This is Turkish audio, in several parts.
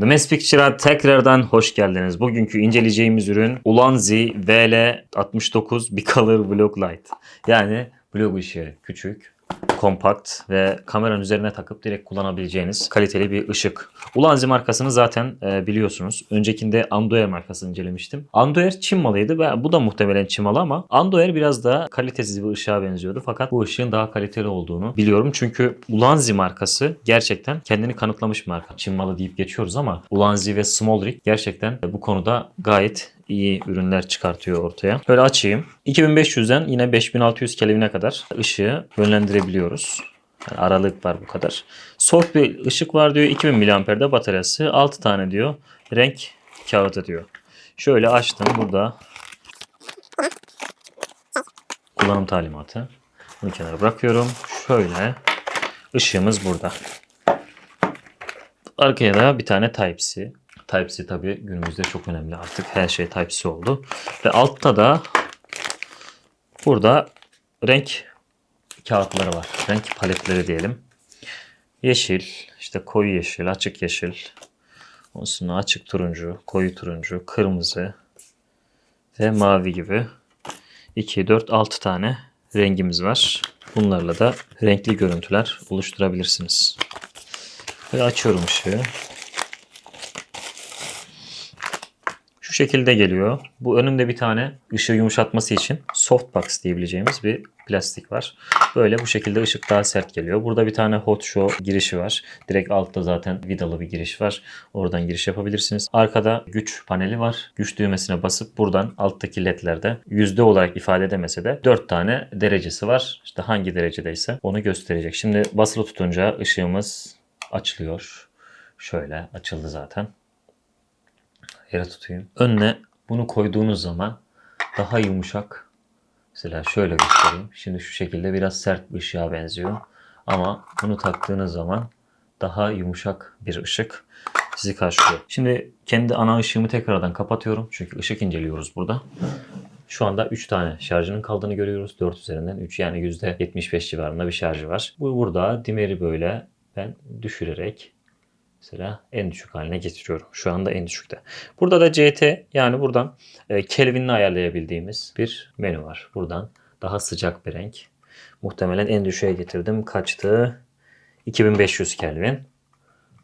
Domestic tekrardan hoş geldiniz. Bugünkü inceleyeceğimiz ürün Ulanzi VL69 Bicolor Block Light. Yani blok ışığı küçük, kompakt ve kameranın üzerine takıp direkt kullanabileceğiniz kaliteli bir ışık. Ulanzi markasını zaten e, biliyorsunuz. Öncekinde Andoer markasını incelemiştim. Andoer Çin malıydı ve bu da muhtemelen Çin malı ama Andoer biraz daha kalitesiz bir ışığa benziyordu. Fakat bu ışığın daha kaliteli olduğunu biliyorum. Çünkü Ulanzi markası gerçekten kendini kanıtlamış marka. Çin malı deyip geçiyoruz ama Ulanzi ve Smolrik gerçekten bu konuda gayet iyi ürünler çıkartıyor ortaya. Böyle açayım. 2500'den yine 5600 Kelvin'e kadar ışığı yönlendirebiliyoruz. Yani aralık var bu kadar. Soft bir ışık var diyor. 2000 mAh'de bataryası. 6 tane diyor. Renk kağıdı diyor. Şöyle açtım burada. Kullanım talimatı. Bunu kenara bırakıyorum. Şöyle. Işığımız burada. Arkaya da bir tane Type-C. Type-C tabii günümüzde çok önemli artık. Her şey Type-C oldu. Ve altta da burada renk kağıtları var. Renk paletleri diyelim. Yeşil, işte koyu yeşil, açık yeşil. Sonra açık turuncu, koyu turuncu, kırmızı ve mavi gibi 2, 4, 6 tane rengimiz var. Bunlarla da renkli görüntüler oluşturabilirsiniz. Ve açıyorum ışığı. Şu şekilde geliyor. Bu önünde bir tane ışığı yumuşatması için softbox diyebileceğimiz bir plastik var. Böyle bu şekilde ışık daha sert geliyor. Burada bir tane hot show girişi var. Direkt altta zaten vidalı bir giriş var. Oradan giriş yapabilirsiniz. Arkada güç paneli var. Güç düğmesine basıp buradan alttaki ledlerde yüzde olarak ifade edemese de 4 tane derecesi var. İşte hangi derecedeyse onu gösterecek. Şimdi basılı tutunca ışığımız açılıyor. Şöyle açıldı zaten yere tutayım. Önüne bunu koyduğunuz zaman daha yumuşak. Mesela şöyle göstereyim. Şimdi şu şekilde biraz sert bir ışığa benziyor. Ama bunu taktığınız zaman daha yumuşak bir ışık sizi karşılıyor. Şimdi kendi ana ışığımı tekrardan kapatıyorum. Çünkü ışık inceliyoruz burada. Şu anda 3 tane şarjının kaldığını görüyoruz. 4 üzerinden 3 yani %75 civarında bir şarjı var. Bu burada dimeri böyle ben düşürerek Mesela en düşük haline getiriyorum. Şu anda en düşükte. Burada da CT yani buradan e, Kelvin'le ayarlayabildiğimiz bir menü var. Buradan daha sıcak bir renk. Muhtemelen en düşüğe getirdim. Kaçtı? 2500 Kelvin.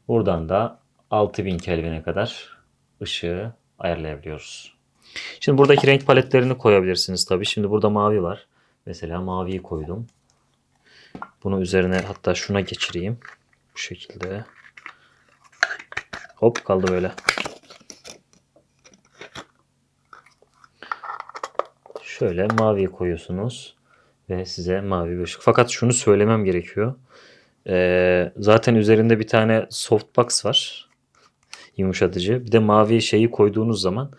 Buradan da 6000 Kelvin'e kadar ışığı ayarlayabiliyoruz. Şimdi buradaki renk paletlerini koyabilirsiniz tabii. Şimdi burada mavi var. Mesela maviyi koydum. Bunu üzerine hatta şuna geçireyim. Bu şekilde. Hop kaldı böyle. Şöyle maviye koyuyorsunuz ve size mavi bir ışık. Fakat şunu söylemem gerekiyor. Ee, zaten üzerinde bir tane softbox var. Yumuşatıcı. Bir de mavi şeyi koyduğunuz zaman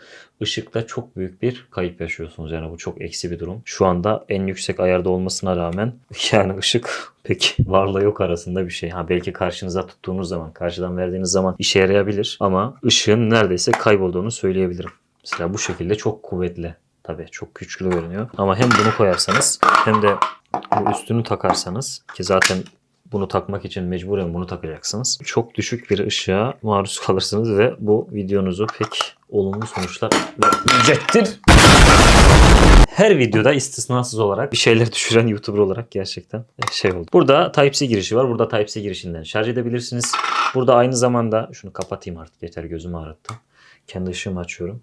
ışıkta çok büyük bir kayıp yaşıyorsunuz. Yani bu çok eksi bir durum. Şu anda en yüksek ayarda olmasına rağmen yani ışık pek varla yok arasında bir şey. Ha belki karşınıza tuttuğunuz zaman, karşıdan verdiğiniz zaman işe yarayabilir ama ışığın neredeyse kaybolduğunu söyleyebilirim. Mesela bu şekilde çok kuvvetli. Tabii çok güçlü görünüyor. Ama hem bunu koyarsanız hem de bu üstünü takarsanız ki zaten bunu takmak için mecburen bunu takacaksınız. Çok düşük bir ışığa maruz kalırsınız ve bu videonuzu pek olumlu sonuçlar verecektir. Her videoda istisnasız olarak bir şeyler düşüren YouTuber olarak gerçekten şey oldu. Burada Type-C girişi var. Burada Type-C girişinden şarj edebilirsiniz. Burada aynı zamanda şunu kapatayım artık yeter gözümü ağrıttı. Kendi ışığımı açıyorum.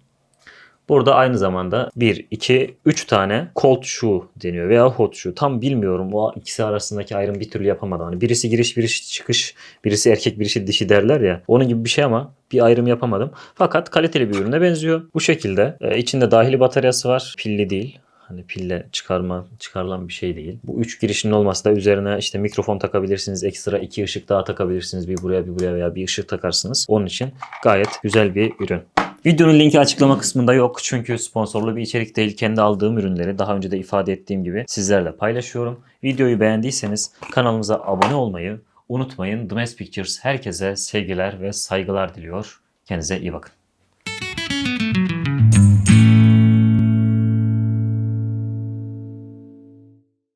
Burada aynı zamanda 1, 2, 3 tane cold shoe deniyor veya hot shoe. Tam bilmiyorum o ikisi arasındaki ayrım bir türlü yapamadım. Hani birisi giriş, birisi çıkış, birisi erkek, birisi dişi derler ya. Onun gibi bir şey ama bir ayrım yapamadım. Fakat kaliteli bir ürüne benziyor. Bu şekilde e, içinde dahili bataryası var. Pilli değil. Hani pille çıkarma, çıkarılan bir şey değil. Bu üç girişinin olması da üzerine işte mikrofon takabilirsiniz. Ekstra iki ışık daha takabilirsiniz. Bir buraya bir buraya veya bir ışık takarsınız. Onun için gayet güzel bir ürün. Videonun linki açıklama kısmında yok. Çünkü sponsorlu bir içerik değil. Kendi aldığım ürünleri daha önce de ifade ettiğim gibi sizlerle paylaşıyorum. Videoyu beğendiyseniz kanalımıza abone olmayı unutmayın. The Mass Pictures herkese sevgiler ve saygılar diliyor. Kendinize iyi bakın.